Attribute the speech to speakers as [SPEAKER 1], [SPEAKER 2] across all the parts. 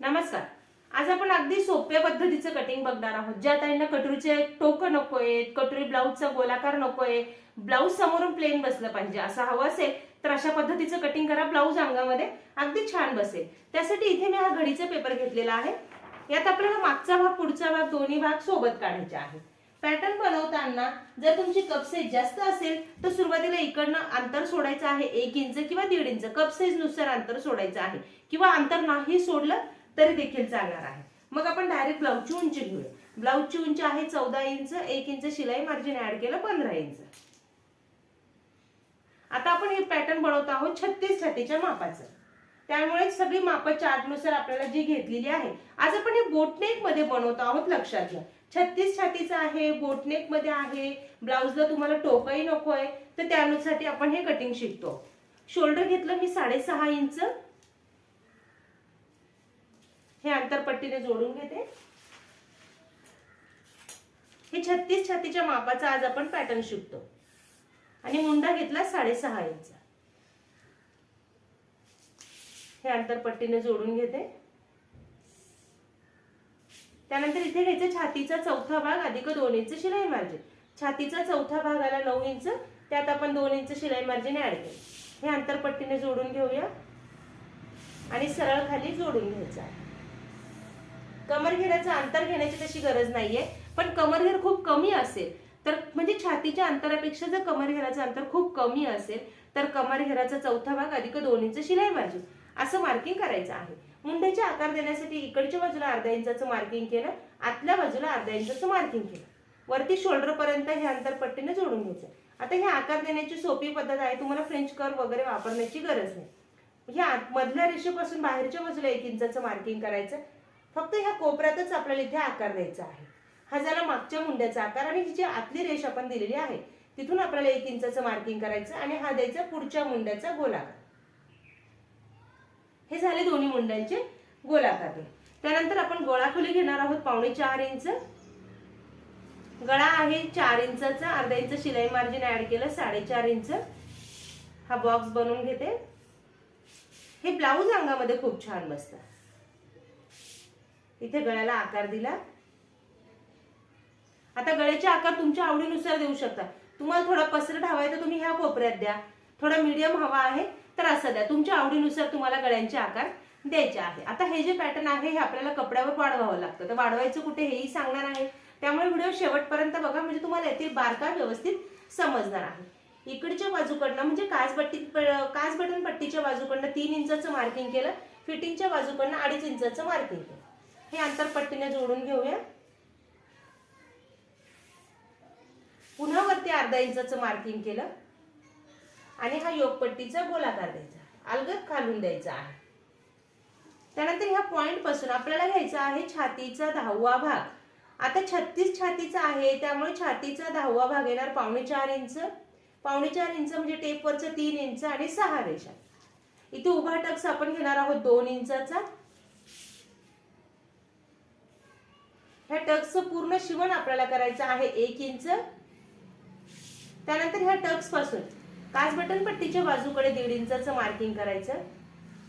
[SPEAKER 1] नमस्कार. आज आपण अगदी सोप्या पद्धतीचं कटिंग बघणार आहोत. ज्या ताईंना कटोरीचे टोकं नकोय कटोरी ब्लाऊजचा गोलाकार नकोय ब्लाऊज समोरून प्लेन बसलं पाहिजे असं हवं असेल तर अशा पद्धतीचं कटिंग करा ब्लाऊज अंगामध्ये अगदी छान बसेल. त्यासाठी इथे मी हा घडीचा पेपर घेतलेला आहे. यात आपल्याला मागचा भाग पुढचा भाग दोन्ही भाग सोबत काढायचे आहे पॅटर्न बनवताना जर तुमची कप साईज जास्त असेल तर सुरुवातीला इकडनं अंतर सोडायचं आहे एक इंच किंवा दीड इंच. कप साईजनुसार अंतर सोडायचं आहे. किंवा अंतर नाही सोडलं तरी देखील चालणार आहे. मग आपण डायरेक्ट ब्लाऊजची उंची घेऊया. ब्लाऊजची उंची आहे चौदा इंच एक इंच शिलाई मार्जिन ऍड केलं पंधरा इंच. आता आपण हे पॅटर्न बनवत आहोत छत्तीस छातीच्या मापाचं. त्यामुळे सगळी मापं चार्टनुसार आपल्याला जी घेतलेली आहे आज आपण हे बोटनेकमध्ये बनवत आहोत लक्षात घ्या. छत्तीस छातीचं आहे बोटनेकमध्ये आहे ब्लाऊजला तुम्हाला टोकही नकोय तर त्यानुसार आपण हे कटिंग शिकतो. शोल्डर घेतलं मी साडेसहा इंच. हे अंतरपट्टीने जोडून घेते. हे छत्तीस छातीच्या मापाचा आज आपण पॅटर्न शिकतो. आणि मुंडा घेतला साडेसहा इंच. हे अंतरपट्टीने जोडून घेते. त्यानंतर इथे घ्यायचं छातीचा चौथा भाग अधिक दोन इंच शिलाई मार्जिन. छातीचा चौथा भाग आला नऊ इंच त्यात आपण दोन इंच शिलाई मार्जिन ऍड केलं. हे अंतरपट्टीने जोडून घेऊया. आणि सरळ खाली जोडून घ्यायचं कमर घेण्याचं अंतर घेण्याची तशी गरज नाहीये. पण कमरघेर खूप कमी असेल तर म्हणजे छातीच्या अंतरापेक्षा जर कमरघेराचं अंतर खूप कमी असेल तर कमरघेराचा चौथा भाग अधिक दोन इंच शिलाई मार्जिन. असं मार्किंग करायचं आहे. मुंड्याचे आकार देण्यासाठी इकडच्या बाजूला अर्धा इंचाचं मार्किंग केलं आतल्या बाजूला अर्धा इंचाचं मार्किंग केलं. वरती शोल्डरपर्यंत हे अंतर पट्टीने जोडून घ्यायचं. आता हे आकार देण्याची सोपी पद्धत आहे तुम्हाला फ्रेंच कर वगैरे वापरण्याची गरज नाही. ह्या मधल्या रेषेपासून बाहेरच्या बाजूला एक इंचाचं मार्किंग करायचं. फक्त ह्या कोपऱ्यातच आपल्याला इथे आकार द्यायचा आहे. हा झाला मागच्या मुंड्याचा आकार आणि जी आतली रेष आपण दिलेली आहे तिथून आपल्याला एक इंचाचं मार्किंग करायचं आणि हा द्यायचा पुढच्या मुंड्याचा गोलाकार. हे झाले दोन्ही मुंड्यांचे गोलाकार. त्यानंतर आपण गोळाखोली घेणार आहोत पावणे चार इंच. गळा आहे चार इंचाचा अर्धा इंच शिलाई मार्जिन ऍड केलं साडेचार इंच. हा बॉक्स बनवून घेते. हे ब्लाऊज अंगामध्ये खूप छान बसतं. इथे गळ्याला आकार दिला. आता गळ्याचे आकार तुमच्या आवडीनुसार देऊ शकता. तुम्हाला थोडा पसरट हवा आहे तर तुम्ही ह्या कोपऱ्यात द्या. थोडा मीडियम हवा आहे. तर असं द्या. तुमच्या आवडीनुसार तुम्हाला गळ्यांचे आकार द्यायचे आहे. आता हे जे पॅटर्न आहे हे आपल्याला कपड्यावर वाढवावं लागतं. तर वाढवायचं कुठे हेही सांगणार आहे. त्यामुळे व्हिडिओ शेवटपर्यंत बघा. म्हणजे तुम्हाला येथील बारका व्यवस्थित समजणार आहे. इकडच्या बाजूकडनं म्हणजे काचपट्टी काच बटन पट्टीच्या बाजूकडनं तीन इंचाचं मार्किंग केलं. फिटिंगच्या बाजूकडनं अडीच इंचाचं मार्किंग केलं. हे अंतर पट्टीने जोडून घेऊया. पुन्हा वरती अर्धा इंचाचं मार्किंग केलं. आणि हा योगपट्टीचा गोलाकार द्यायचा अलगद खालून द्यायचा आहे. त्यानंतर ह्या पॉईंटपासून आपल्याला घ्यायचा आहे छातीचा दहावा भाग. आता छत्तीस छातीचा आहे त्यामुळे छातीचा दहावा भाग येणार पावणे चार इंच. पावणे चार इंच म्हणजे टेपवरचं तीन इंच आणि सहा रेषा. इथे उभा टक्स आपण घेणार आहोत दोन इंचाचा. ह्या टक्सचं पूर्ण शिवण आपल्याला करायचं आहे एक इंच. त्यानंतर ह्या टक्सपासून काच बटन पट्टीच्या बाजूकडे दीड इंचाचं मार्किंग करायचं.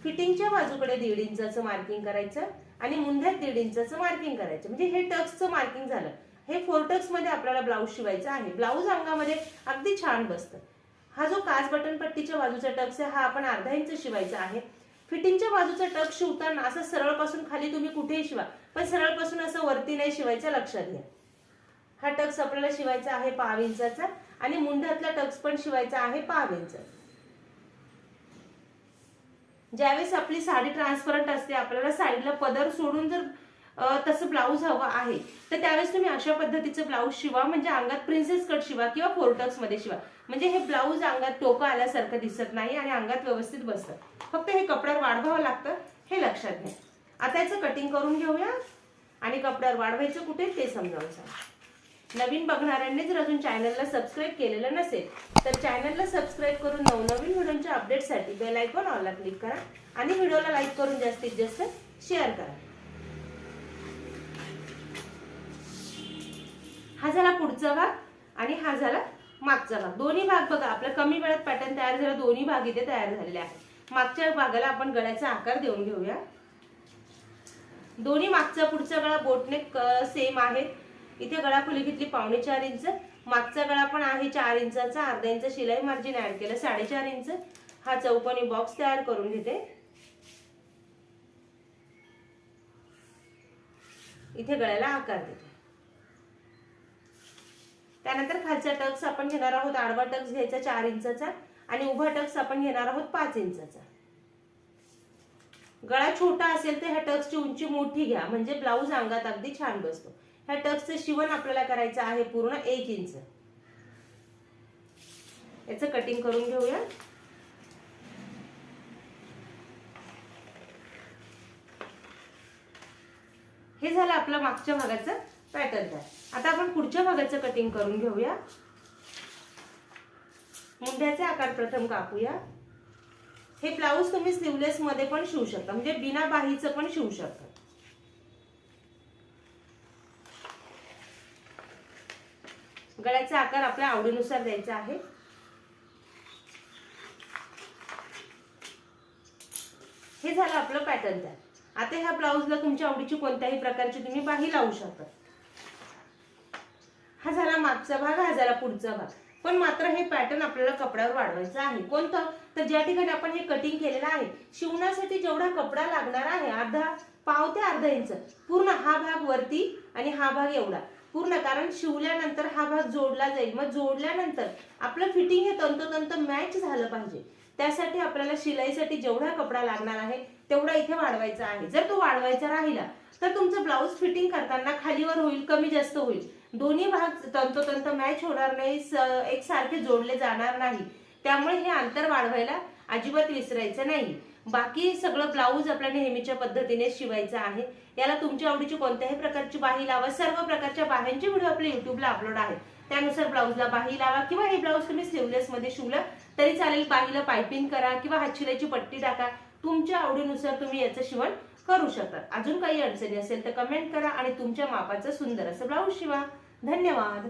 [SPEAKER 1] फिटिंगच्या बाजूकडे दीड इंचाचं मार्किंग करायचं आणि मुंध्यात दीड इंचाचं मार्किंग करायचं. म्हणजे हे टक्सचं मार्किंग झालं. हे फोर टक्समध्ये आपल्याला ब्लाऊज शिवायचा आहे. ब्लाऊज अंगामध्ये अगदी छान बसतं. हा जो काच बटन पट्टीच्या बाजूचा टक्स आहे हा आपण अर्धा इंच शिवायचा आहे. फिटिंगच्या बाजूचा टक्स शिवताना असं सरळपासून खाली तुम्ही कुठेही शिवा. पण सरळपासून असं वरती नाही शिवायचं लक्षात घ्या. हा टक्स आपल्याला शिवायचा आहे पाव इंचाचा आणि मुंड्यातला टक्स पण शिवायचा आहे पाव इंच. ज्यावेळेस आपली साडी ट्रान्सपरंट असते आपल्याला साईडला पदर सोडून जर तसं ब्लाऊज हवं आहे तर त्यावेळेस तुम्ही अशा पद्धतीचं ब्लाऊज शिवा म्हणजे अंगात प्रिन्सेस कट शिवा किंवा फोरटक्समध्ये शिवा. म्हणजे हे ब्लाऊज अंगात टोकं आल्यासारखं दिसत नाही आणि अंगात व्यवस्थित बसतं. फक्त हे कपड्यावर वाढवावं लागतं हे लक्षात घ्या. आता याचं कटिंग करून घेऊया आणि कपड्यावर वाढवायचं कुठे ते समजावून सांगा. नवीन बघणाऱ्यांनी जर अजून चॅनलला सबस्क्राईब केलेलं नसेल तर चॅनलला सबस्क्राईब करून नवनवीन व्हिडिओच्या अपडेटसाठी बेल आयकॉन ऑलला क्लिक करा आणि व्हिडिओला लाईक करून जास्तीत जास्त शेअर करा. हा झाला पुढचा भाग आणि हा झाला मागचा भाग. दोन्ही भाग बघा आपल्या कमी वेळात पॅटर्न तयार झाला दोन्ही भाग इथे तयार झालेले आहेत. मागच्या भागाला आपण गळ्याचा आकार देऊन घेऊया. दोन्ही मागचा पुढचा गळा बोटने सेम आहे. इथे गळा खोली घेतली पावणे चार इंच. मागचा गळा पण आहे चार इंचाचा अर्धा इंच शिलाई मार्जिन ऍड केलं साडेचार इंच. हा चौकोनी बॉक्स तयार करून घेते. इथे गळ्याला आकार देते. त्यानंतर खालचा टक्स आपण घेणार आहोत आडवा टक्स घ्यायचा चार इंचाचा आणि उभा टक्स आपण घेणार आहोत पाच इंचाचा. गळा छोटा असेल तर ह्या टक्सची उंची मोठी घ्या म्हणजे ब्लाऊज अंगात अगदी छान बसतो. ह्या टक्सचं शिवण आपल्याला करायचं आहे पूर्ण एक इंच. याचं कटिंग करून घेऊया. हे झालं आपलं मागच्या भागाचं पॅटर्न तयार. आता आपण पुढच्या भागाचं कटिंग करून घेऊया. मुंड्याचे आकार प्रथम कापूया. हे ब्लाऊज तुम्ही स्लीवलेसमध्ये पण शिवू शकता. म्हणजे बिना बाहीचं पण शिवू शकता. गळ्याचा आकार आपल्या आवडीनुसार द्यायचा आहे. हे झालं आपलं पॅटर्न तयार आता ह्या ब्लाऊजला तुमच्या आवडीची कोणत्याही प्रकारची तुम्ही बाही लावू शकता. हा झाला मागचा भाग हा झाला पुढचा भाग. पण मात्र हे पॅटर्न आपल्याला कपड्यावर वाढवायचं आहे. कोणतं? तर ज्या ठिकाणी आपण हे कटिंग केलेलं आहे शिवण्यासाठी जेवढा कपडा लागणार आहे अर्धा पाव ते अर्धा इंच पूर्ण हा भाग वरती आणि हा भाग एवढा. पूर्ण कारण शिवल्यानंतर हा भाग जोडला जाईल. मग जोडल्यानंतर आपलं फिटिंग हे तंतोतंत मॅच झालं पाहिजे. त्यासाठी आपल्याला शिलाईसाठी जेवढा कपडा लागणार आहे तेवढा इथे वाढवायचा आहे. जर तो वाढवायचा राहिला तर तुमचं ब्लाऊज फिटिंग करताना खालीवर होईल कमी जास्त होईल. दोन्ही भाग तंतोतंत मॅच होणार नाही स- एकसारखे जोडले जाणार नाही. त्यामुळे हे अंतर वाढवायला अजिबात विसरायचं नाही. बाकी सगळं ब्लाऊज आपल्या नेहमीच्या पद्धतीने शिवायचं आहे. याला तुमच्या आवडीची कोणत्याही प्रकारची बाही लावा. सर्व प्रकारच्या बाह्यांचे व्हिडिओ आपल्या युट्यूबला अपलोड आहे त्यानुसार ब्लाऊजला बाही लावा किंवा हे ब्लाऊज तुम्ही स्लीवलेस मध्ये शिवलं तरी चालेल. बाहीला पायपिंग करा किंवा हातशिलाईची पट्टी टाका. तुमच्या आवडीनुसार तुम्ही याचं शिवण करू शकता. अजून काही अडचणी असेल तर कमेंट करा आणि तुमच्या मापाचं सुंदर असं ब्लाऊज शिवा. धन्यवाद.